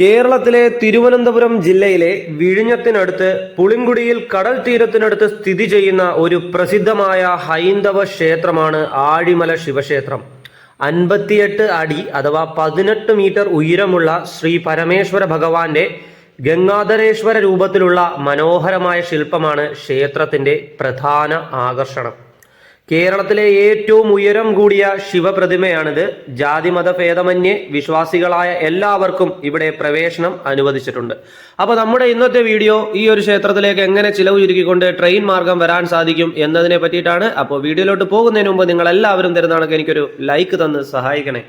കേരളത്തിലെ തിരുവനന്തപുരം ജില്ലയിലെ വിഴിഞ്ഞത്തിനടുത്ത് പുളിങ്കുടിയിൽ കടൽ തീരത്തിനടുത്ത് സ്ഥിതി ചെയ്യുന്ന ഒരു പ്രസിദ്ധമായ ഹൈന്ദവ ക്ഷേത്രമാണ് ആഴിമല ശിവക്ഷേത്രം. അൻപത്തിയെട്ട് അടി അഥവാ പതിനെട്ട് മീറ്റർ ഉയരമുള്ള ശ്രീ പരമേശ്വര ഭഗവാന്റെ ഗംഗാധരേശ്വര രൂപത്തിലുള്ള മനോഹരമായ ശില്പമാണ് ക്ഷേത്രത്തിന്റെ പ്രധാന ആകർഷണം. കേരളത്തിലെ ഏറ്റവും ഉയരം കൂടിയ ശിവപ്രതിമയാണിത്. ജാതിമത ഭേദമന്യേ വിശ്വാസികളായ എല്ലാവർക്കും ഇവിടെ പ്രവേശനം അനുവദിച്ചിട്ടുണ്ട്. അപ്പോൾ നമ്മുടെ ഇന്നത്തെ വീഡിയോ ഈ ഒരു ക്ഷേത്രത്തിലേക്ക് എങ്ങനെ ചിലവ് ചുരുക്കിക്കൊണ്ട് ട്രെയിൻ മാർഗം വരാൻ സാധിക്കും എന്നതിനെ പറ്റിയിട്ടാണ്. അപ്പോൾ വീഡിയോയിലോട്ട് പോകുന്നതിന് മുമ്പ് നിങ്ങൾ എല്ലാവരും തരുന്നതാണെങ്കിൽ എനിക്കൊരു ലൈക്ക് തന്ന് സഹായിക്കണേ.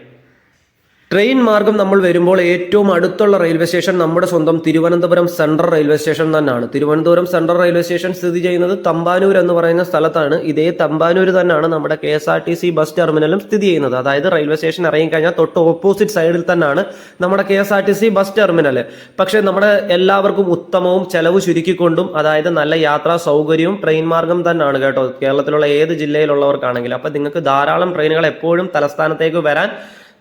ട്രെയിൻ മാർഗം നമ്മൾ വരുമ്പോൾ ഏറ്റവും അടുത്തുള്ള റെയിൽവേ സ്റ്റേഷൻ നമ്മുടെ സ്വന്തം തിരുവനന്തപുരം സെൻട്രൽ റെയിൽവേ സ്റ്റേഷൻ തന്നെയാണ്. തിരുവനന്തപുരം സെൻട്രൽ റെയിൽവേ സ്റ്റേഷൻ സ്ഥിതി ചെയ്യുന്നത് തമ്പാനൂർ എന്ന് പറയുന്ന സ്ഥലത്താണ്. ഇതേ തമ്പാനൂർ തന്നെയാണ് നമ്മുടെ K S R T C bus ടെർമിനലും സ്ഥിതി ചെയ്യുന്നത്. അതായത് റെയിൽവേ സ്റ്റേഷൻ ഇറങ്ങിക്കഴിഞ്ഞാൽ തൊട്ട് ഓപ്പോസിറ്റ് സൈഡിൽ തന്നെയാണ് നമ്മുടെ K S R T C bus terminal പക്ഷേ നമ്മുടെ എല്ലാവർക്കും ഉത്തമവും ചെലവ് ചുരുക്കിക്കൊണ്ടും അതായത് നല്ല യാത്രാ സൗകര്യവും ട്രെയിൻ മാർഗം തന്നെയാണ് കേട്ടോ. കേരളത്തിലുള്ള ഏത് ജില്ലയിലുള്ളവർക്കാണെങ്കിലും. അപ്പം നിങ്ങൾക്ക് ധാരാളം ട്രെയിനുകൾ എപ്പോഴും തലസ്ഥാനത്തേക്ക് വരാൻ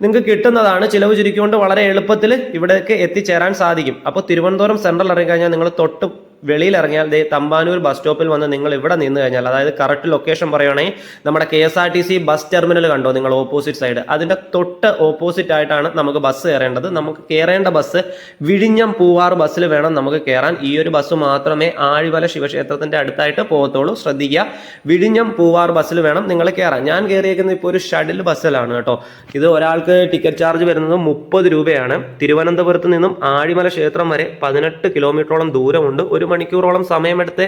നിങ്ങൾക്ക് കിട്ടുന്നതാണ് ചിലവ് ചുരുക്കിക്കൊണ്ട് വളരെ എളുപ്പത്തിൽ ഇവിടേക്ക് എത്തിച്ചേരാൻ സാധിക്കും. അപ്പോൾ തിരുവനന്തപുരം സെൻട്രൽ ഇറങ്ങിക്കഴിഞ്ഞാൽ നിങ്ങൾ തൊട്ട് വെളിയിൽ ഇറങ്ങിയാൽ ദേ തമ്പാനൂർ ബസ് സ്റ്റോപ്പിൽ വന്ന് നിങ്ങൾ ഇവിടെ നിന്ന് കഴിഞ്ഞാൽ അതായത് കറക്റ്റ് ലൊക്കേഷൻ പറയുകയാണെങ്കിൽ നമ്മുടെ K S R T C bus terminal കണ്ടോ നിങ്ങൾ ഓപ്പോസിറ്റ് സൈഡ് അതിന്റെ തൊട്ട് ഓപ്പോസിറ്റ് ആയിട്ടാണ് നമുക്ക് ബസ് കയറേണ്ടത്. നമുക്ക് കയറേണ്ട ബസ് വിഴിഞ്ഞം പൂവാർ ബസ്സിൽ വേണം നമുക്ക് കയറാൻ. ഈ ഒരു ബസ് മാത്രമേ ആഴിമല ശിവക്ഷേത്രത്തിന്റെ അടുത്തായിട്ട് പോകത്തുള്ളൂ. ശ്രദ്ധിക്കുക വിഴിഞ്ഞം പൂവാർ ബസ്സിൽ വേണം നിങ്ങൾ കയറാൻ. ഞാൻ കയറിയേക്കുന്നത് ഇപ്പോൾ ഒരു ഷട്ടിൽ ബസ്സിലാണ് കേട്ടോ. ഇത് ഒരാൾക്ക് ടിക്കറ്റ് ചാർജ് വരുന്നത് മുപ്പത് രൂപയാണ്. തിരുവനന്തപുരത്ത് നിന്നും ആഴിമല ക്ഷേത്രം വരെ പതിനെട്ട് കിലോമീറ്ററോളം ദൂരമുണ്ട്. ഒരു മണിക്കൂറോളം സമയമെടുത്ത്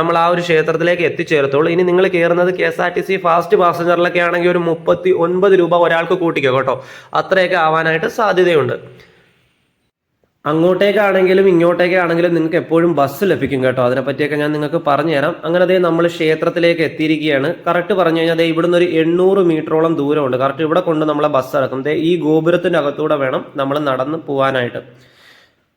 നമ്മൾ ആ ഒരു ക്ഷേത്രത്തിലേക്ക് എത്തിച്ചേർത്തോളൂ. ഇനി നിങ്ങൾ കയറുന്നത് K S R T C fast പാസഞ്ചറിലൊക്കെ ആണെങ്കിൽ ഒരു മുപ്പത്തി ഒൻപത് രൂപ ഒരാൾക്ക് കൂട്ടിക്കോ കേട്ടോ. അത്രയൊക്കെ ആവാനായിട്ട് സാധ്യതയുണ്ട്. അങ്ങോട്ടേക്കാണെങ്കിലും ഇങ്ങോട്ടേക്കാണെങ്കിലും നിങ്ങൾക്ക് എപ്പോഴും ബസ് ലഭിക്കും കേട്ടോ. അതിനെപ്പറ്റിയൊക്കെ ഞാൻ നിങ്ങൾക്ക് പറഞ്ഞു തരാം അങ്ങനെ അതേ നമ്മൾ ക്ഷേത്രത്തിലേക്ക് എത്തിയിരിക്കുകയാണ്. കറക്റ്റ് പറഞ്ഞു കഴിഞ്ഞാൽ ദേ ഇവിടുന്ന് ഒരു എണ്ണൂറ് മീറ്ററോളം ദൂരമുണ്ട്. കറക്റ്റ് ഇവിടെ കൊണ്ട് നമ്മളെ ബസ് ഇറക്കും ഈ ഗോപുരത്തിന്റെ അകത്തൂടെ വേണം നമ്മൾ നടന്ന് പോകാനായിട്ട്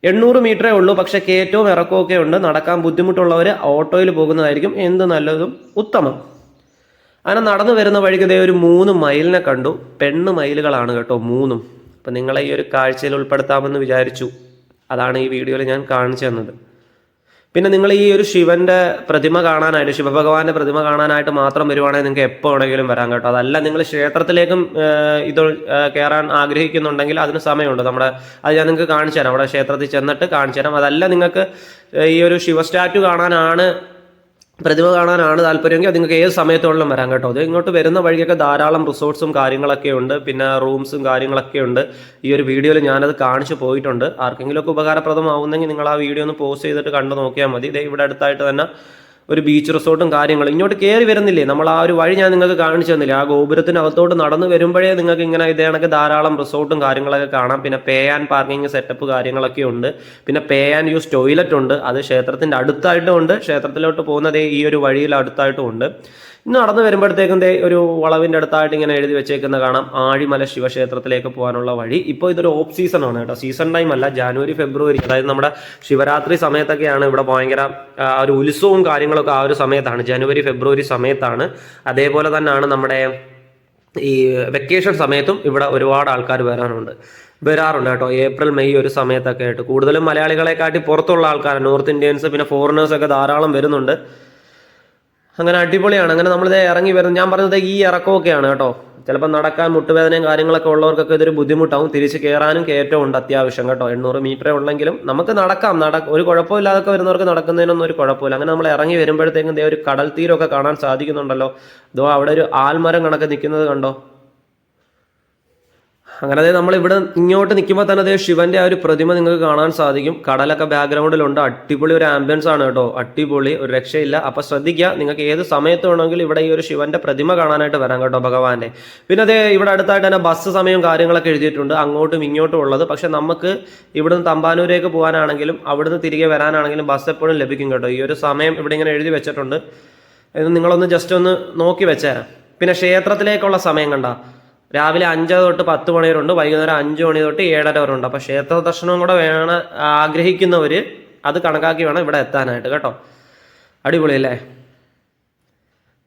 എണ്ണൂറ് മീറ്ററേ ഉള്ളൂ. പക്ഷെ കയറ്റവും ഇറക്കമൊക്കെ ഉണ്ട്. നടക്കാൻ ബുദ്ധിമുട്ടുള്ളവർ ഓട്ടോയിൽ പോകുന്നതായിരിക്കും എന്ത് നല്ലതും ഉത്തമം. അങ്ങനെ നടന്നു വരുന്ന വഴിക്ക് ഇതേ ഒരു മൂന്ന് മൈലിനെ കണ്ടു. പെണ്ണ് മൈലുകളാണ് കേട്ടോ മൂന്നും. അപ്പം നിങ്ങളെ ഈ ഒരു കാഴ്ചയിൽ ഉൾപ്പെടുത്താമെന്ന് വിചാരിച്ചു. അതാണ് ഈ വീഡിയോയിൽ ഞാൻ കാണിച്ചു തന്നത്. പിന്നെ നിങ്ങൾ ഈ ഒരു ശിവന്റെ പ്രതിമ കാണാനായിട്ട് ശിവഭഗവാന്റെ പ്രതിമ കാണാനായിട്ട് മാത്രം വരുവാണെങ്കിൽ നിങ്ങൾക്ക് എപ്പോൾ വേണമെങ്കിലും വരാൻ കേട്ടോ. അതല്ല നിങ്ങൾ ക്ഷേത്രത്തിലേക്കും ഇത് കയറാൻ ആഗ്രഹിക്കുന്നുണ്ടെങ്കിൽ അതിന് സമയമുണ്ട്. നമ്മുടെ അത് ഞാൻ നിങ്ങൾക്ക് കാണിച്ചു തരാം. അവിടെ ക്ഷേത്രത്തിൽ ചെന്നിട്ട് കാണിച്ചു തരാം. അതല്ല നിങ്ങൾക്ക് ഈ ഒരു ശിവ സ്റ്റാറ്റു കാണാനാണ് പ്രതിമ കാണാനാണ് താല്പര്യമെങ്കിൽ നിങ്ങൾക്ക് ഏത് സമയത്തോളം വരാം കേട്ടോ. അത് ഇങ്ങോട്ട് വരുന്ന വഴിയൊക്കെ ധാരാളം റിസോർട്ട്സും കാര്യങ്ങളൊക്കെ ഉണ്ട്. പിന്നെ റൂംസും കാര്യങ്ങളൊക്കെ ഉണ്ട്. ഈ ഒരു വീഡിയോയിൽ ഞാനത് കാണിച്ചു പോയിട്ടുണ്ട്. ആർക്കെങ്കിലുമൊക്കെ ഉപകാരപ്രദമാവുന്നെങ്കിൽ നിങ്ങൾ ആ വീഡിയോ ഒന്ന് പോസ്റ്റ് ചെയ്തിട്ട് കണ്ടു നോക്കിയാൽ മതി. ഇവിടെ അടുത്തായിട്ട് തന്നെ ഒരു ബീച്ച് റിസോർട്ടും കാര്യങ്ങളും ഇങ്ങോട്ട് കയറി വരുന്നില്ലേ? നമ്മൾ ആ ഒരു വഴി ഞാൻ നിങ്ങൾക്ക് കാണിച്ചു തന്നില്ലേ? ആ ഗോപുരത്തിനകത്തോട്ട് നടന്നു വരുമ്പോഴേ നിങ്ങൾക്ക് ഇങ്ങനെ ഇതേ കണക്ക് ധാരാളം റിസോർട്ടും കാര്യങ്ങളൊക്കെ കാണാം. പിന്നെ പേ ആൻഡ് പാർക്കിംഗ് സെറ്റപ്പ് കാര്യങ്ങളൊക്കെ ഉണ്ട്. പിന്നെ പേ ആൻഡ് യൂസ് ടോയ്ലറ്റ് ഉണ്ട്. അത് ക്ഷേത്രത്തിന്റെ അടുത്തായിട്ടും ഉണ്ട്. ക്ഷേത്രത്തിലോട്ട് പോകുന്നത് ഈ ഒരു വഴിയിൽ അടുത്തായിട്ടും ഉണ്ട്. നടന്നു വരുമ്പോഴത്തേക്കും ദേ ഒരു വളവിന്റെ അടുത്തായിട്ട് ഇങ്ങനെ എഴുതി വെച്ചേക്കുന്ന കാണാം. ആഴിമല ശിവക്ഷേത്രത്തിലേക്ക് പോകാനുള്ള വഴി. ഇപ്പോൾ ഇതൊരു ഓഫ് സീസൺ ആണ് കേട്ടോ. സീസൺ ടൈം അല്ല ജാനുവരി ഫെബ്രുവരി അതായത് നമ്മുടെ ശിവരാത്രി സമയത്തൊക്കെയാണ് ഇവിടെ ഭയങ്കര ഒരു ഉത്സവവും കാര്യങ്ങളൊക്കെ ആ ഒരു സമയത്താണ്. ജനുവരി ഫെബ്രുവരി സമയത്താണ്. അതേപോലെ തന്നെയാണ് നമ്മുടെ ഈ വെക്കേഷൻ സമയത്തും ഇവിടെ ഒരുപാട് ആൾക്കാർ വരാനുണ്ട് വരാറുണ്ട് കേട്ടോ. ഏപ്രിൽ മെയ് ഒരു സമയത്തൊക്കെ ആയിട്ട്. കൂടുതലും മലയാളികളെക്കാട്ടി പുറത്തുള്ള ആൾക്കാർ നോർത്ത് ഇന്ത്യൻസ് പിന്നെ ഫോറിനേഴ്സ് ഒക്കെ ധാരാളം വരുന്നുണ്ട്. അങ്ങനെ അടിപൊളിയാണ്. അങ്ങനെ നമ്മളിത് ഇറങ്ങി വരുന്നത് ഞാൻ പറഞ്ഞത് ഈ ഇറക്കമൊക്കെയാണ് കേട്ടോ. ചിലപ്പോൾ നടക്കാൻ മുട്ടുവേദനയും കാര്യങ്ങളൊക്കെ ഉള്ളവർക്കൊക്കെ ഇതൊരു ബുദ്ധിമുട്ടാവും. തിരിച്ച് കയറാനും കയറ്റവും ഉണ്ട് അത്യാവശ്യം കേട്ടോ. എണ്ണൂറ് മീറ്ററേ ഉള്ളെങ്കിലും നമുക്ക് നടക്കാം. നട ഒരു കുഴപ്പമില്ലാതൊക്കെ വരുന്നവർക്ക് നടക്കുന്നതിനൊന്നും ഒരു കുഴപ്പമില്ല. അങ്ങനെ നമ്മൾ ഇറങ്ങി വരുമ്പോഴത്തേക്കും ദേ ഒരു കടൽ തീരമൊക്കെ കാണാൻ സാധിക്കുന്നുണ്ടല്ലോ. അതോ അവിടെ ഒരു ആൽമരം കണക്ക് നിൽക്കുന്നത് കണ്ടോ? അങ്ങനെ അതായത് നമ്മൾ ഇവിടെ ഇങ്ങോട്ട് നിൽക്കുമ്പോൾ തന്നെ അതേ ശിവന്റെ ആ ഒരു പ്രതിമ നിങ്ങൾക്ക് കാണാൻ സാധിക്കും. കടലൊക്കെ ബാക്ക്ഗ്രൗണ്ടിലുണ്ട് അടിപൊളി ഒരു ആംബിയൻസ് ആണ് കേട്ടോ. അടിപൊളി ഒരു രക്ഷയില്ല. അപ്പൊ ശ്രദ്ധിക്കുക നിങ്ങൾക്ക് ഏത് സമയത്ത് വേണമെങ്കിലും ഇവിടെ ഈ ഒരു ശിവന്റെ പ്രതിമ കാണാനായിട്ട് വരാം കേട്ടോ ഭഗവാന്റെ പിന്നെ അതേ ഇവിടെ അടുത്തായിട്ട് തന്നെ ബസ് സമയം കാര്യങ്ങളൊക്കെ എഴുതിയിട്ടുണ്ട്. അങ്ങോട്ടും ഇങ്ങോട്ടും ഉള്ളത്. പക്ഷെ നമുക്ക് ഇവിടുന്ന് തമ്പാനൂരേക്ക് പോകാനാണെങ്കിലും അവിടുന്ന് തിരികെ വരാനാണെങ്കിലും ബസ് എപ്പോഴും ലഭിക്കും കേട്ടോ. ഈ ഒരു സമയം ഇവിടെ ഇങ്ങനെ എഴുതി വെച്ചിട്ടുണ്ട്. നിങ്ങളൊന്ന് ജസ്റ്റ് ഒന്ന് നോക്കി വെച്ചേരാം പിന്നെ ക്ഷേത്രത്തിലേക്കുള്ള സമയം കണ്ട. രാവിലെ അഞ്ച് തൊട്ട് പത്ത് മണി വരെ ഉണ്ട് വൈകുന്നേരം അഞ്ച് മണി തൊട്ട് ഏഴര വരെ ഉണ്ട്. അപ്പോൾ ക്ഷേത്ര ദർശനവും കൂടെ വേണം ആഗ്രഹിക്കുന്നവർ അത് കണക്കാക്കി വേണം ഇവിടെ എത്താനായിട്ട് കേട്ടോ? അടിപൊളി അല്ലേ?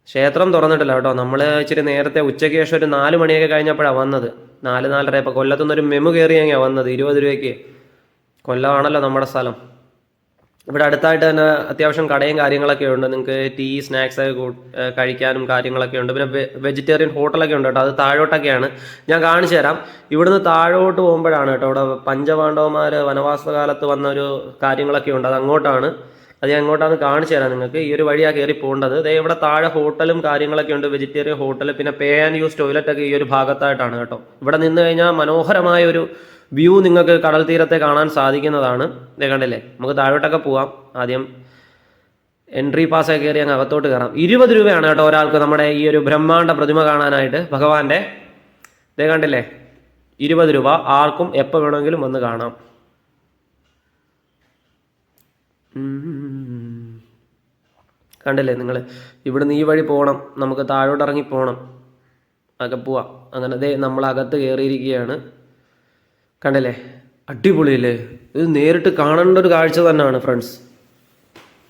ക്ഷേത്രം തുറന്നിട്ടില്ല കേട്ടോ. നമ്മൾ ഇച്ചിരി നേരത്തെ ഉച്ചയ്ക്ക് ശേഷം ഒരു നാല് മണിയൊക്കെ കഴിഞ്ഞപ്പോഴാണ് വന്നത്. നാല് നാലര ഇപ്പോൾ കൊല്ലത്തുനിന്ന് ഒരു മെമു കയറിയാണ് വന്നത് ഇരുപത് രൂപയ്ക്ക്. കൊല്ലമാണല്ലോ നമ്മുടെ സ്ഥലം. ഇവിടെ അടുത്തായിട്ട് തന്നെ അത്യാവശ്യം കടയും കാര്യങ്ങളൊക്കെ ഉണ്ട്. നിങ്ങൾക്ക് ടീ സ്നാക്സ് കഴിക്കാനും കാര്യങ്ങളൊക്കെ ഉണ്ട്. പിന്നെ വെജിറ്റേറിയൻ ഹോട്ടലൊക്കെ ഉണ്ട് കേട്ടോ. അത് താഴോട്ടൊക്കെയാണ്. ഞാൻ കാണിച്ചു തരാം. ഇവിടുന്ന് താഴോട്ട് പോകുമ്പോഴാണ് കേട്ടോ ഇവിടെ പഞ്ചപാണ്ഡവന്മാർ വനവാസകാലത്ത് വന്ന ഒരു കാര്യങ്ങളൊക്കെ ഉണ്ട്. അത് അങ്ങോട്ടാണ്. അത് ഞാൻ അങ്ങോട്ടാണ് കാണിച്ചു തരാം നിങ്ങൾക്ക്. ഈ ഒരു വഴിയാണ് കയറി പോകേണ്ടത്. ദേ ഇവിടെ താഴെ ഹോട്ടലും കാര്യങ്ങളൊക്കെ ഉണ്ട്. വെജിറ്റേറിയൻ ഹോട്ടൽ പിന്നെ പേ ആൻഡ് യൂസ് ടോയ്ലറ്റ് ഒക്കെ ഈ ഒരു ഭാഗത്തായിട്ടാണ് കേട്ടോ. ഇവിടെ നിന്ന് കഴിഞ്ഞാൽ മനോഹരമായ ഒരു വ്യൂ നിങ്ങൾക്ക് കടൽ തീരത്തെ കാണാൻ സാധിക്കുന്നതാണ്. കണ്ടല്ലേ? നമുക്ക് താഴോട്ടൊക്കെ പോവാം. ആദ്യം എൻട്രി പാസ് കയറി അങ്ങ് അകത്തോട്ട് കയറാം. ഇരുപത് രൂപയാണ് കേട്ടോ ഒരാൾക്ക് നമ്മുടെ ഈ ഒരു ബ്രഹ്മാണ്ട പ്രതിമ കാണാനായിട്ട് ഭഗവാന്റെ. ഇതേ കണ്ടില്ലേ? ഇരുപത് രൂപ ആർക്കും എപ്പോൾ വേണമെങ്കിലും വന്ന് കാണാം. കണ്ടില്ലേ നിങ്ങൾ ഇവിടുന്ന് ഈ വഴി പോകണം. നമുക്ക് താഴോട്ട് ഇറങ്ങി പോകണം. അകപ്പുക അങ്ങനെ ദേ നമ്മൾ അകത്ത് കയറിയിരിക്കുകയാണ്. കണ്ടില്ലേ? അടിപൊളിയല്ലേ? ഇത് നേരിട്ട് കാണേണ്ട ഒരു കാഴ്ച തന്നെയാണ് ഫ്രണ്ട്സ്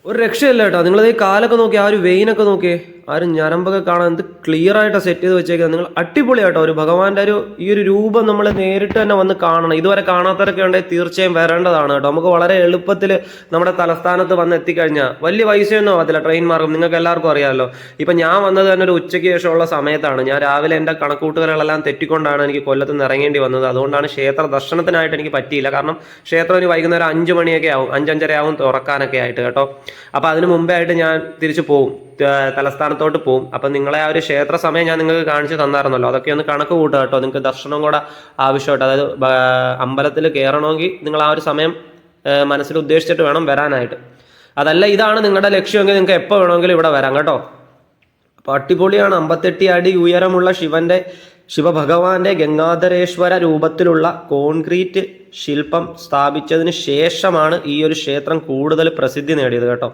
ഒരു രക്ഷയല്ല കേട്ടോ. നിങ്ങളത് ഈ കാലൊക്കെ നോക്കി ആ ഒരു വെയിനൊക്കെ നോക്കിയേ. ആ ഒരു ഞരമ്പൊക്കെ കാണാൻ എന്ത് ക്ലിയർ ആയിട്ട് സെറ്റ് ചെയ്ത് വെച്ചേക്കുന്നത്. നിങ്ങൾ അടിപൊളിയായിട്ടോ ഒരു ഭഗവാന്റെ ഒരു ഈ ഒരു രൂപം നമ്മൾ നേരിട്ട് തന്നെ വന്ന് കാണണം. ഇതുവരെ കാണാത്തവരൊക്കെ ഉണ്ടെങ്കിൽ തീർച്ചയായും വരേണ്ടതാണ് കേട്ടോ. നമുക്ക് വളരെ എളുപ്പത്തിൽ നമ്മുടെ തലസ്ഥാനത്ത് വന്ന് എത്തിക്കഴിഞ്ഞാൽ വലിയ പൈസയൊന്നും ആവത്തില്ല ട്രെയിൻ മാർഗം. നിങ്ങൾക്ക് എല്ലാവർക്കും അറിയാമല്ലോ ഇപ്പം ഞാൻ വന്നത് തന്നെ ഒരു ഉച്ചയ്ക്ക് ശേഷമുള്ള സമയത്താണ്. ഞാൻ രാവിലെ എന്റെ കണക്കൂട്ടുകളെല്ലാം തെറ്റിക്കൊണ്ടാണ് എനിക്ക് കൊല്ലത്ത് നിന്ന് ഇറങ്ങേണ്ടി വന്നത്. അതുകൊണ്ടാണ് ക്ഷേത്ര ദർശനത്തിനായിട്ട് എനിക്ക് പറ്റിയില്ല. കാരണം ക്ഷേത്രം ഇനി വൈകുന്നേരം അഞ്ച് മണിയൊക്കെ ആവും. അഞ്ചഞ്ചര ആവും തുറക്കാനൊക്കെ ആയിട്ട് കേട്ടോ. അപ്പോൾ അതിന് മുമ്പേ ആയിട്ട് ഞാൻ തിരിച്ചു പോകും ത- തലസ്ഥാനത്തോട്ട് പോകും അപ്പം നിങ്ങളെ ആ ഒരു ക്ഷേത്ര സമയം ഞാൻ നിങ്ങൾക്ക് കാണിച്ചു തന്നായിരുന്നല്ലോ. അതൊക്കെ ഒന്ന് കണക്ക് കൂട്ടുക കേട്ടോ. നിങ്ങൾക്ക് ദർശനം കൂടെ ആവശ്യമായിട്ട്. അതായത് അമ്പലത്തിൽ കയറണമെങ്കിൽ നിങ്ങൾ ആ ഒരു സമയം മനസ്സിൽ ഉദ്ദേശിച്ചിട്ട് വേണം വരാനായിട്ട്. അതല്ല ഇതാണ് നിങ്ങളുടെ ലക്ഷ്യമെങ്കിൽ നിങ്ങൾക്ക് എപ്പോൾ വേണമെങ്കിലും ഇവിടെ വരാം കേട്ടോ. അപ്പോൾ അടിപൊളിയാണ്. അമ്പത്തെട്ടി അടി ഉയരമുള്ള ശിവന്റെ ശിവഭഗവാന്റെ ഗംഗാധരേശ്വര രൂപത്തിലുള്ള കോൺക്രീറ്റ് ശില്പം സ്ഥാപിച്ചതിന് ശേഷമാണ് ഈ ഒരു ക്ഷേത്രം കൂടുതൽ പ്രസിദ്ധി നേടിയത് കേട്ടോ.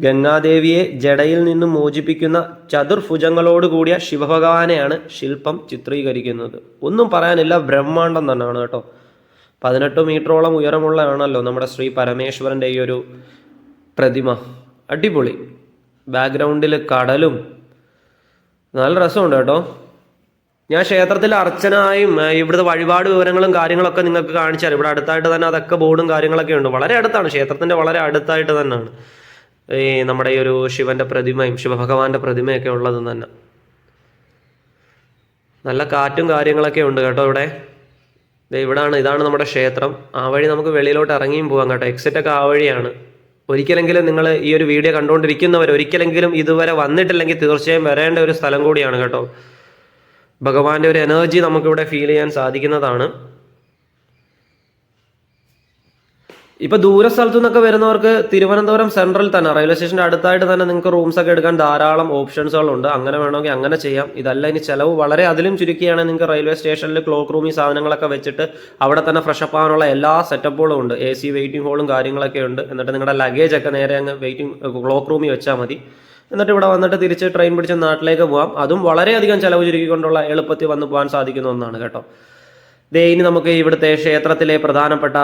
ഗംഗാദേവിയെ ജടയിൽ നിന്നും മോചിപ്പിക്കുന്ന ചതുർഭുജങ്ങളോട് കൂടിയ ശിവഭഗവാനെയാണ് ശില്പം ചിത്രീകരിക്കുന്നത്. ഒന്നും പറയാനില്ല ബ്രഹ്മാണ്ടം തന്നെയാണ് കേട്ടോ. പതിനെട്ട് മീറ്ററോളം ഉയരമുള്ളതാണല്ലോ നമ്മുടെ ശ്രീ പരമേശ്വരന്റെ ഈ ഒരു പ്രതിമ. അടിപൊളി. ബാക്ക്ഗ്രൗണ്ടിൽ കടലും. നല്ല രസമുണ്ട് കേട്ടോ. ഞാൻ ക്ഷേത്രത്തിൽ അർച്ചനായും ഇവിടുത്തെ വഴിപാട് വിവരങ്ങളും കാര്യങ്ങളൊക്കെ നിങ്ങൾക്ക് കാണിച്ചാൽ ഇവിടെ അടുത്തായിട്ട് തന്നെ അതൊക്കെ ബോർഡും കാര്യങ്ങളൊക്കെ ഉണ്ട്. വളരെ അടുത്താണ്. ക്ഷേത്രത്തിന്റെ വളരെ അടുത്തായിട്ട് തന്നെയാണ്. ഈ നമ്മുടെ ഈ ഒരു ശിവന്റെ പ്രതിമയും ശിവഭഗവാന്റെ പ്രതിമയൊക്കെ ഉള്ളത് തന്നെ. നല്ല കാറ്റും കാര്യങ്ങളൊക്കെ ഉണ്ട് കേട്ടോ ഇവിടെ. ഇവിടാണ് ഇതാണ് നമ്മുടെ ക്ഷേത്രം. ആ വഴി നമുക്ക് വെളിയിലോട്ട് ഇറങ്ങിയും പോകാം കേട്ടോ. എക്സിറ്റ് ഒക്കെ ആ വഴിയാണ്. ഒരിക്കലെങ്കിലും നിങ്ങൾ ഈ ഒരു വീഡിയോ കണ്ടുകൊണ്ടിരിക്കുന്നവർ ഒരിക്കലെങ്കിലും ഇതുവരെ വന്നിട്ടില്ലെങ്കിൽ തീർച്ചയായും വരേണ്ട ഒരു സ്ഥലം കൂടിയാണ് കേട്ടോ. ഭഗവാന്റെ ഒരു എനർജി നമുക്കിവിടെ ഫീൽ ചെയ്യാൻ സാധിക്കുന്നതാണ്. ഇപ്പൊ ദൂര സ്ഥലത്തു നിന്നൊക്കെ വരുന്നവർക്ക് തിരുവനന്തപുരം സെൻട്രൽ തന്നെ റെയിൽവേ സ്റ്റേഷന്റെ അടുത്തായിട്ട് തന്നെ നിങ്ങൾക്ക് റൂംസ് ഒക്കെ എടുക്കാൻ ധാരാളം ഓപ്ഷൻസുകളുണ്ട് അങ്ങനെ വേണമെങ്കിൽ അങ്ങനെ ചെയ്യാം. ഇതല്ല ഇനി ചെലവ് വളരെ അതിലും ചുരുക്കിയാണെങ്കിൽ നിങ്ങൾക്ക് റെയിൽവേ സ്റ്റേഷനിൽ ക്ലോക്ക് റൂമിൽ സാധനങ്ങളൊക്കെ വെച്ചിട്ട് അവിടെ തന്നെ ഫ്രഷ് അപ്പ് ആവാനുള്ള എല്ലാ സെറ്റപ്പുകളും ഉണ്ട്. എ സി വെയിറ്റിംഗ് ഹോളും കാര്യങ്ങളൊക്കെ ഉണ്ട്. എന്നിട്ട് നിങ്ങളുടെ ലഗേജ് ഒക്കെ നേരെ അങ്ങ് വെയിറ്റിംഗ് ക്ലോക്ക് റൂമിൽ വെച്ചാൽ മതി. എന്നിട്ട് ഇവിടെ വന്നിട്ട് തിരിച്ച് ട്രെയിൻ പിടിച്ച് നാട്ടിലേക്ക് പോകാം അതും വളരെയധികം ചെലവ് ചുരുക്കിക്കൊണ്ടുള്ള എളുപ്പത്തിൽ വന്ന് പോകാൻ സാധിക്കുന്ന ഒന്നാണ് കേട്ടോ. ദേ ഇനി നമുക്ക് ഇവിടുത്തെ ക്ഷേത്രത്തിലെ പ്രധാനപ്പെട്ട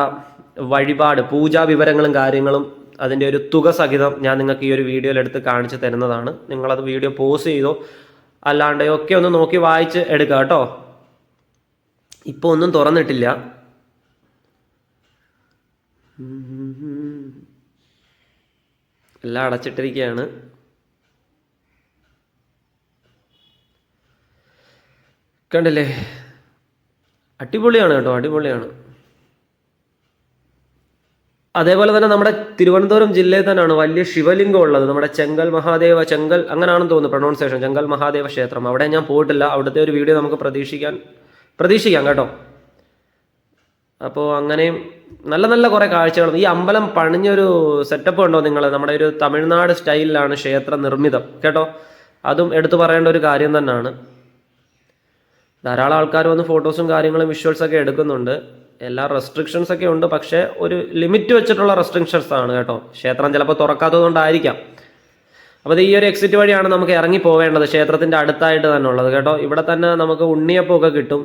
വഴിപാട് പൂജാ വിവരങ്ങളും കാര്യങ്ങളും അതിന്റെ ഒരു തുക സഹിതം ഞാൻ നിങ്ങൾക്ക് ഈ ഒരു വീഡിയോയിൽ എടുത്ത് കാണിച്ചു തരുന്നതാണ്. നിങ്ങളത് വീഡിയോ പോസ് ചെയ്തോ അല്ലാണ്ട് ഒക്കെ ഒന്ന് നോക്കി വായിച്ച് എടുക്കുക കേട്ടോ. ഇപ്പോൾ ഒന്നും തുറന്നിട്ടില്ല. എല്ലാം അടച്ചിട്ടിരിക്കുകയാണ്. കണ്ടില്ലേ? അടിപൊളിയാണ് കേട്ടോ അടിപൊളിയാണ്. അതേപോലെ തന്നെ നമ്മുടെ തിരുവനന്തപുരം ജില്ലയിൽ തന്നെയാണ് വലിയ ശിവലിംഗം ഉള്ളത്. നമ്മുടെ ചെങ്കൽ മഹാദേവ ചെങ്കൽ അങ്ങനെയാണെന്ന് തോന്നുന്നു പ്രൊണൗൺസിയേഷൻ ചെങ്കൽ മഹാദേവ ക്ഷേത്രം. അവിടെ ഞാൻ പോയിട്ടില്ല. അവിടുത്തെ ഒരു വീഡിയോ നമുക്ക് പ്രതീക്ഷിക്കാൻ പ്രതീക്ഷിക്കാം കേട്ടോ. അപ്പോൾ അങ്ങനെയും നല്ല നല്ല കുറേ കാഴ്ചകൾ ഈ അമ്പലം പണിഞ്ഞൊരു സെറ്റപ്പ് ഉണ്ടോ നിങ്ങൾ നമ്മുടെ ഒരു തമിഴ്നാട് സ്റ്റൈലിലാണ് ക്ഷേത്ര നിർമ്മിതം. കേട്ടോ? അതും എടുത്തു പറയേണ്ട ഒരു കാര്യം തന്നെയാണ്. ധാരാളം ആൾക്കാർ വന്ന് ഫോട്ടോസും കാര്യങ്ങളും വിഷ്വൽസൊക്കെ എടുക്കുന്നുണ്ട്. എല്ലാ റെസ്ട്രിക്ഷൻസ് ഒക്കെ ഉണ്ട് പക്ഷേ ഒരു ലിമിറ്റ് വെച്ചിട്ടുള്ള റെസ്ട്രിക്ഷൻസ് ആണ് കേട്ടോ. ക്ഷേത്രം ചിലപ്പോൾ തുറക്കാത്തത് കൊണ്ടായിരിക്കാം. അപ്പോൾ ഈ ഒരു എക്സിറ്റ് വഴിയാണ് നമുക്ക് ഇറങ്ങി പോവേണ്ടത് ക്ഷേത്രത്തിന്റെ അടുത്തായിട്ട് തന്നെ ഉള്ളത് കേട്ടോ. ഇവിടെ തന്നെ നമുക്ക് ഉണ്ണിയപ്പമൊക്കെ കിട്ടും.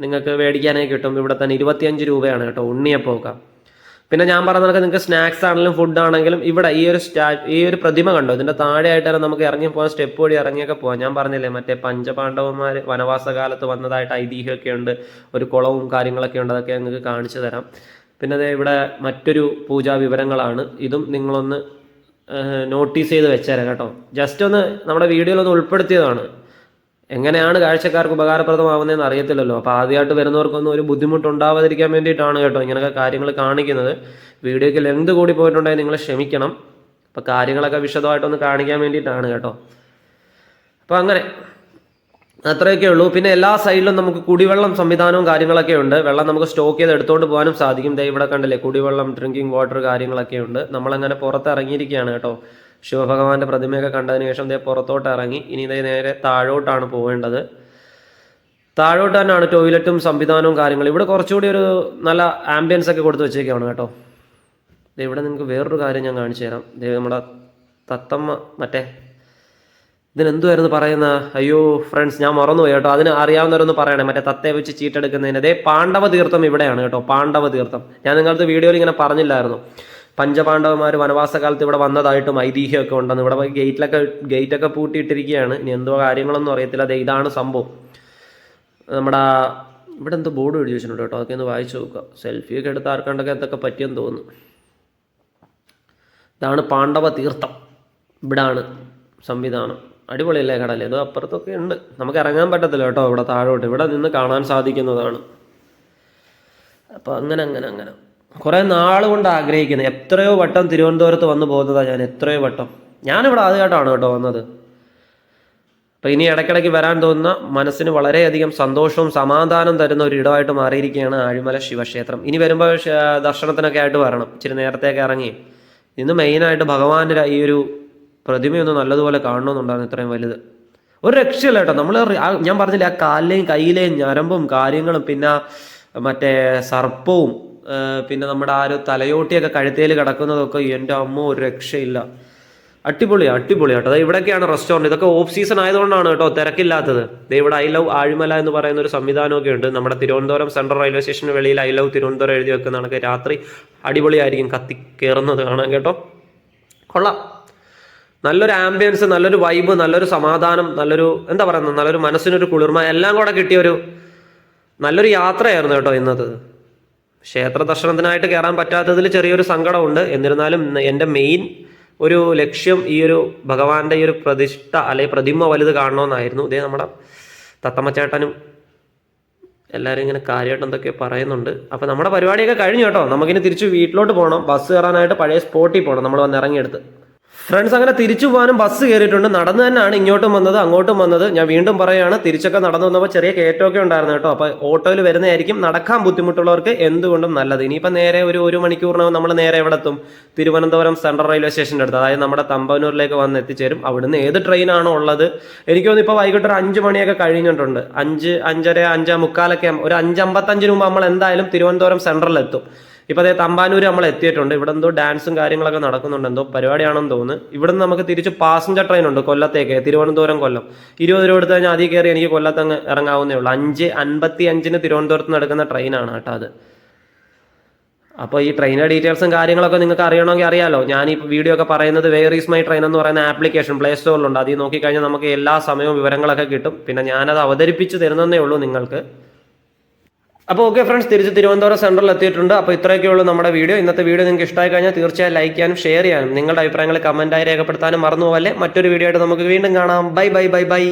നിങ്ങൾക്ക് മേടിക്കാനേ കിട്ടും. ഇവിടെ തന്നെ ഇരുപത്തിയഞ്ച് രൂപയാണ് കേട്ടോ ഉണ്ണിയപ്പമൊക്കെ. പിന്നെ ഞാൻ പറഞ്ഞ കണക്ക് നിങ്ങൾക്ക് സ്നാക്സ് ആണെങ്കിലും ഫുഡ് ആണെങ്കിലും ഇവിടെ ഈ ഒരു സ്റ്റാ ഈ ഒരു പ്രതിമ കണ്ടോ? ഇതിന്റെ താഴെയായിട്ടാണ് നമുക്ക് ഇറങ്ങി പോകാൻ സ്റ്റെപ്പ് വഴി ഇറങ്ങിയൊക്കെ പോകാം ഞാൻ പറഞ്ഞില്ലേ മറ്റേ പഞ്ചപാണ്ഡവന്മാർ വനവാസ കാലത്ത് വന്നതായിട്ട് ഐതിഹ്യമൊക്കെ ഉണ്ട്. ഒരു കുളവും കാര്യങ്ങളൊക്കെ ഉണ്ട്. അതൊക്കെ നിങ്ങൾക്ക് കാണിച്ചു തരാം. പിന്നെ അതേ ഇവിടെ മറ്റൊരു പൂജാ വിവരങ്ങളാണ്. ഇതും നിങ്ങളൊന്ന് നോട്ടീസ് ചെയ്ത് വെച്ചേരാം കേട്ടോ. ജസ്റ്റ് ഒന്ന് നമ്മുടെ വീഡിയോയിൽ ഒന്ന് ഉൾപ്പെടുത്തിയതാണ്. എങ്ങനെയാണ് കാഴ്ചക്കാർക്ക് ഉപകാരപ്രദമാവുന്നതെന്ന് അറിയത്തില്ലല്ലോ. അപ്പോൾ ആദ്യമായിട്ട് വരുന്നവർക്കൊന്നും ഒരു ബുദ്ധിമുട്ടുണ്ടാവാതിരിക്കാൻ വേണ്ടിയിട്ടാണ് കേട്ടോ ഇങ്ങനെയൊക്കെ കാര്യങ്ങൾ കാണിക്കുന്നത്. വീഡിയോയ്ക്ക് ലെങ്ത് കൂടി പോയിട്ടുണ്ടെങ്കിൽ നിങ്ങൾ ക്ഷമിക്കണം. അപ്പോൾ കാര്യങ്ങളൊക്കെ വിശദമായിട്ടൊന്ന് കാണിക്കാൻ വേണ്ടിയിട്ടാണ് കേട്ടോ. അപ്പോൾ അങ്ങനെ അത്രയൊക്കെ ഉള്ളൂ. പിന്നെ എല്ലാ സൈഡിലും നമുക്ക് കുടിവെള്ളം സംവിധാനവും കാര്യങ്ങളൊക്കെ ഉണ്ട്. വെള്ളം നമുക്ക് സ്റ്റോക്ക് ചെയ്ത് എടുത്തുകൊണ്ട് പോകാനും സാധിക്കും. ദേ ഇവിടെ കണ്ടില്ലേ കുടിവെള്ളം ഡ്രിങ്കിങ് വാട്ടർ കാര്യങ്ങളൊക്കെ ഉണ്ട്. നമ്മളങ്ങനെ പുറത്ത് ഇറങ്ങിയിരിക്കുകയാണ് കേട്ടോ. ശിവഭഗവാന്റെ പ്രതിമയൊക്കെ കണ്ടതിന് ശേഷം ദേ പുറത്തോട്ട് ഇറങ്ങി. ഇനി ഇതേ നേരെ താഴോട്ടാണ് പോവേണ്ടത്. താഴോട്ട് തന്നെയാണ് ടോയ്ലറ്റും സംവിധാനവും കാര്യങ്ങളും. ഇവിടെ കുറച്ചുകൂടി ഒരു നല്ല ആംബിയൻസ് ഒക്കെ കൊടുത്ത് വെച്ചേക്കാണ് കേട്ടോ. ഇവിടെ നിങ്ങൾക്ക് വേറൊരു കാര്യം ഞാൻ കാണിച്ചു തരാം. ദൈവം നമ്മുടെ തത്തമ്മ മറ്റേ ഇതിനെന്തുമായിരുന്നു പറയുന്ന? അയ്യോ ഫ്രണ്ട്സ് ഞാൻ മറന്നുപോയി കേട്ടോ. അതിന് അറിയാവുന്നവരൊന്ന് പറയണേ. മറ്റേ തത്തയെ വെച്ച് ചീട്ടെടുക്കുന്നതിന്. അതേ പാണ്ഡവ തീർത്ഥം ഇവിടെയാണ് കേട്ടോ. പാണ്ഡവ തീർത്ഥം ഞാൻ നിങ്ങളുടെ വീഡിയോയിൽ ഇങ്ങനെ പറഞ്ഞില്ലായിരുന്നു. പഞ്ചപാണ്ഡവന്മാർ വനവാസകാലത്ത് ഇവിടെ വന്നതായിട്ടും ഐതിഹ്യമൊക്കെ ഉണ്ടെന്ന്. ഇവിടെ ഗേറ്റിലൊക്കെ ഗേറ്റൊക്കെ പൂട്ടിയിട്ടിരിക്കുകയാണ്. ഇനി എന്തോ കാര്യങ്ങളൊന്നും അറിയത്തില്ല. അതെ ഇതാണ് സംഭവം. നമ്മുടെ ഇവിടെ എന്തോ ബോർഡ് എഴുതി വെച്ചിട്ടുണ്ട് കേട്ടോ. അതൊക്കെ ഒന്ന് വായിച്ചു നോക്കുക. സെൽഫിയൊക്കെ എടുത്ത് ആർക്കാണ്ടൊക്കെ എന്തൊക്കെ പറ്റിയെന്ന് തോന്നുന്നു. ഇതാണ് പാണ്ഡവ തീർത്ഥം. ഇവിടാണ് സംവിധാനം. അടിപൊളിയല്ലേ കടൽ ഏതോ അപ്പുറത്തൊക്കെ ഉണ്ട്. നമുക്ക് ഇറങ്ങാൻ പറ്റത്തില്ല കേട്ടോ ഇവിടെ താഴോട്ട്. ഇവിടെ നിന്ന് കാണാൻ സാധിക്കുന്നതാണ്. അപ്പോൾ അങ്ങനെ അങ്ങനെ അങ്ങനെ. കുറേ നാൾ കൊണ്ട് ആഗ്രഹിക്കുന്നത്. എത്രയോ വട്ടം തിരുവനന്തപുരത്ത് വന്നു പോകുന്നതാണ് ഞാൻ. എത്രയോ വട്ടം. ഞാനിവിടെ ആദ്യമായിട്ടാണ് കേട്ടോ വന്നത്. അപ്പോൾ ഇനി ഇടയ്ക്കിടയ്ക്ക് വരാൻ തോന്നുന്ന മനസ്സിന് വളരെയധികം സന്തോഷവും സമാധാനം തരുന്ന ഒരു ഇടമായിട്ട് മാറിയിരിക്കുകയാണ് ആഴിമല ശിവക്ഷേത്രം. ഇനി വരുമ്പോൾ ദർശനത്തിനൊക്കെ ആയിട്ട് വരണം. ഇച്ചിരി നേരത്തേക്ക് ഇറങ്ങി. ഇന്ന് മെയിനായിട്ട് ഭഗവാന്റെ ഈ ഒരു പ്രതിമയൊന്നും നല്ലതുപോലെ കാണണമെന്നുണ്ടായിരുന്നു ഇത്രയും വലുത്. ഒരു രക്ഷയില്ല കേട്ടോ. നമ്മൾ ഞാൻ പറഞ്ഞില്ല ആ കാലിലെയും കയ്യിലെയും ഞരമ്പും കാര്യങ്ങളും പിന്നെ മറ്റേ സർപ്പവും പിന്നെ നമ്മുടെ ആ ഒരു തലയോട്ടിയൊക്കെ കഴുത്തേൽ കിടക്കുന്നതൊക്കെ എന്റെ അമ്മ ഒരു രക്ഷയില്ല. അടിപൊളിയാണ് അടിപൊളിയാണ് കേട്ടോ. ഇവിടെയൊക്കെയാണ് റെസ്റ്റോറന്റ് ഇതൊക്കെ ഓഫ് സീസൺ ആയതുകൊണ്ടാണ് കേട്ടോ തിരക്കില്ലാത്തത്. ഇവിടെ ഐ ലവ് ആഴിമല എന്ന് പറയുന്ന ഒരു സംവിധാനമൊക്കെ ഉണ്ട്. നമ്മുടെ തിരുവനന്തപുരം സെൻട്രൽ റെയിൽവേ സ്റ്റേഷന് വെളിയിൽ ഐ ലവ് തിരുവനന്തപുരം എഴുതി വെക്കുന്നതാണ് രാത്രി അടിപൊളിയായിരിക്കും കത്തി കയറുന്നത് കാണാൻ കേട്ടോ. കൊള്ളാം. നല്ലൊരു ആംബിയൻസ് നല്ലൊരു വൈബ് നല്ലൊരു സമാധാനം നല്ലൊരു എന്താ പറയുന്നത് നല്ലൊരു മനസ്സിനൊരു കുളിർമ എല്ലാം കൂടെ കിട്ടിയ ഒരു നല്ലൊരു യാത്രയായിരുന്നു കേട്ടോ ഇന്നത്തത് ക്ഷേത്ര ദർശനത്തിനായിട്ട് കയറാൻ പറ്റാത്തതിൽ ചെറിയൊരു സങ്കടമുണ്ട്. എന്നിരുന്നാലും എന്റെ മെയിൻ ഒരു ലക്ഷ്യം ഈ ഒരു ഭഗവാന്റെ ഈ ഒരു പ്രതിഷ്ഠ അല്ലെങ്കിൽ പ്രതിമ വലുത് കാണണമെന്നായിരുന്നു ഇതേ നമ്മുടെ തത്തമ്മച്ചേട്ടനും എല്ലാവരും ഇങ്ങനെ കാര്യമായിട്ട് എന്തൊക്കെ പറയുന്നുണ്ട്. അപ്പോൾ നമ്മുടെ പരിപാടിയൊക്കെ കഴിഞ്ഞു കേട്ടോ. നമുക്കിനി തിരിച്ച് വീട്ടിലോട്ട് പോകണം ബസ് കയറാനായിട്ട് പഴയ സ്പോട്ടിൽ പോകണം നമ്മൾ വന്ന് ഇറങ്ങിയെടുത്ത്. ഫ്രണ്ട്സ് അങ്ങനെ തിരിച്ചു പോകാനും ബസ് കയറിയിട്ടുണ്ട്. നടന്നു തന്നെയാണ് ഇങ്ങോട്ടും വന്നത് അങ്ങോട്ടും വന്നത്. ഞാൻ വീണ്ടും പറയുകയാണ് തിരിച്ചൊക്കെ നടന്നു വന്നപ്പോൾ ചെറിയ കയറ്റമൊക്കെ ഉണ്ടായിരുന്നു കേട്ടോ. അപ്പോൾ ഓട്ടോയിൽ വരുന്നതായിരിക്കും നടക്കാൻ ബുദ്ധിമുട്ടുള്ളവർക്ക് എന്തുകൊണ്ടും നല്ലത്. ഇനിയിപ്പോൾ നേരെ ഒരു ഒരു മണിക്കൂറിനകം നമ്മൾ നേരെ എവിടെ എത്തും? തിരുവനന്തപുരം സെൻട്രൽ റെയിൽവേ സ്റ്റേഷന്റെ അടുത്ത്. അതായത് നമ്മുടെ തമ്പനൂരിലേക്ക് വന്ന് എത്തിച്ചേരും. അവിടുന്ന് ഏത് ട്രെയിനാണോ ഉള്ളത്? എനിക്ക് തോന്നുന്നു ഇപ്പോൾ വൈകിട്ട് ഒരു അഞ്ച് മണിയൊക്കെ കഴിഞ്ഞിട്ടുണ്ട്. അഞ്ച് അഞ്ചര അഞ്ചാ മുക്കാലൊക്കെ ഒരു അഞ്ചമ്പത്തഞ്ചിന് മുമ്പ് നമ്മൾ എന്തായാലും തിരുവനന്തപുരം സെൻട്രലിൽ എത്തും. ഇപ്പൊ അതേ തമ്പാനൂര് നമ്മൾ എത്തിയിട്ടുണ്ട്. ഇവിടെ എന്തോ ഡാൻസും കാര്യങ്ങളൊക്കെ നടക്കുന്നുണ്ട്. എന്തോ പരിപാടിയാണെന്ന് തോന്നുന്നു. ഇവിടെ നിന്ന് നമുക്ക് തിരിച്ച് പാസഞ്ചർ ട്രെയിൻ ഉണ്ട് കൊല്ലത്തേക്ക് തിരുവനന്തപുരം കൊല്ലം. ഇരുപത് രൂപ എടുത്ത് കഴിഞ്ഞാൽ അതിൽ കയറി എനിക്ക് കൊല്ലത്ത് അങ്ങ് ഇറങ്ങാവുന്നേ ഉള്ളൂ. അഞ്ച് അൻപത്തി അഞ്ചിന് തിരുവനന്തപുരത്ത് നിന്ന് എടുക്കുന്ന ട്രെയിനാണ് കേട്ടോ അത്. അപ്പോൾ ഈ ട്രെയിനിന്റെ ഡീറ്റെയിൽസും കാര്യങ്ങളൊക്കെ നിങ്ങൾക്ക് അറിയണമെങ്കിൽ അറിയാലോ. ഞാൻ ഈ വീഡിയോ ഒക്കെ പറയുന്നത് വേർ ഈസ് മൈ ട്രെയിൻ എന്ന് പറയുന്ന ആപ്ലിക്കേഷൻ പ്ലേ സ്റ്റോറിലുണ്ട് അതിൽ നോക്കിക്കഴിഞ്ഞാൽ നമുക്ക് എല്ലാ സമയവും വിവരങ്ങളൊക്കെ കിട്ടും. പിന്നെ ഞാനത് അവതരിപ്പിച്ച് തരുന്നതേ ഉള്ളൂ നിങ്ങൾക്ക്. അപ്പോൾ ഓക്കെ ഫ്രണ്ട്സ് തിരിച്ച് തിരുവനന്തപുരം സെൻട്രിൽ എത്തിയിട്ടുണ്ട്. അപ്പോൾ ഇത്രയൊക്കെ ഉള്ളൂ നമ്മുടെ വീഡിയോ ഇന്നത്തെ വീഡിയോ നിങ്ങൾക്ക് ഇഷ്ടമായി കഴിഞ്ഞാൽ തീർച്ചയായും ലൈക്ക് ചെയ്യാനും ഷെയർ ചെയ്യാനും. നിങ്ങളുടെ അഭിപ്രായങ്ങൾ കമന്റായി രേഖപ്പെടുത്താനും മറന്നു മറ്റൊരു വീഡിയോ ആയിട്ട് നമുക്ക് വീണ്ടും കാണാം. Bye bye bye bye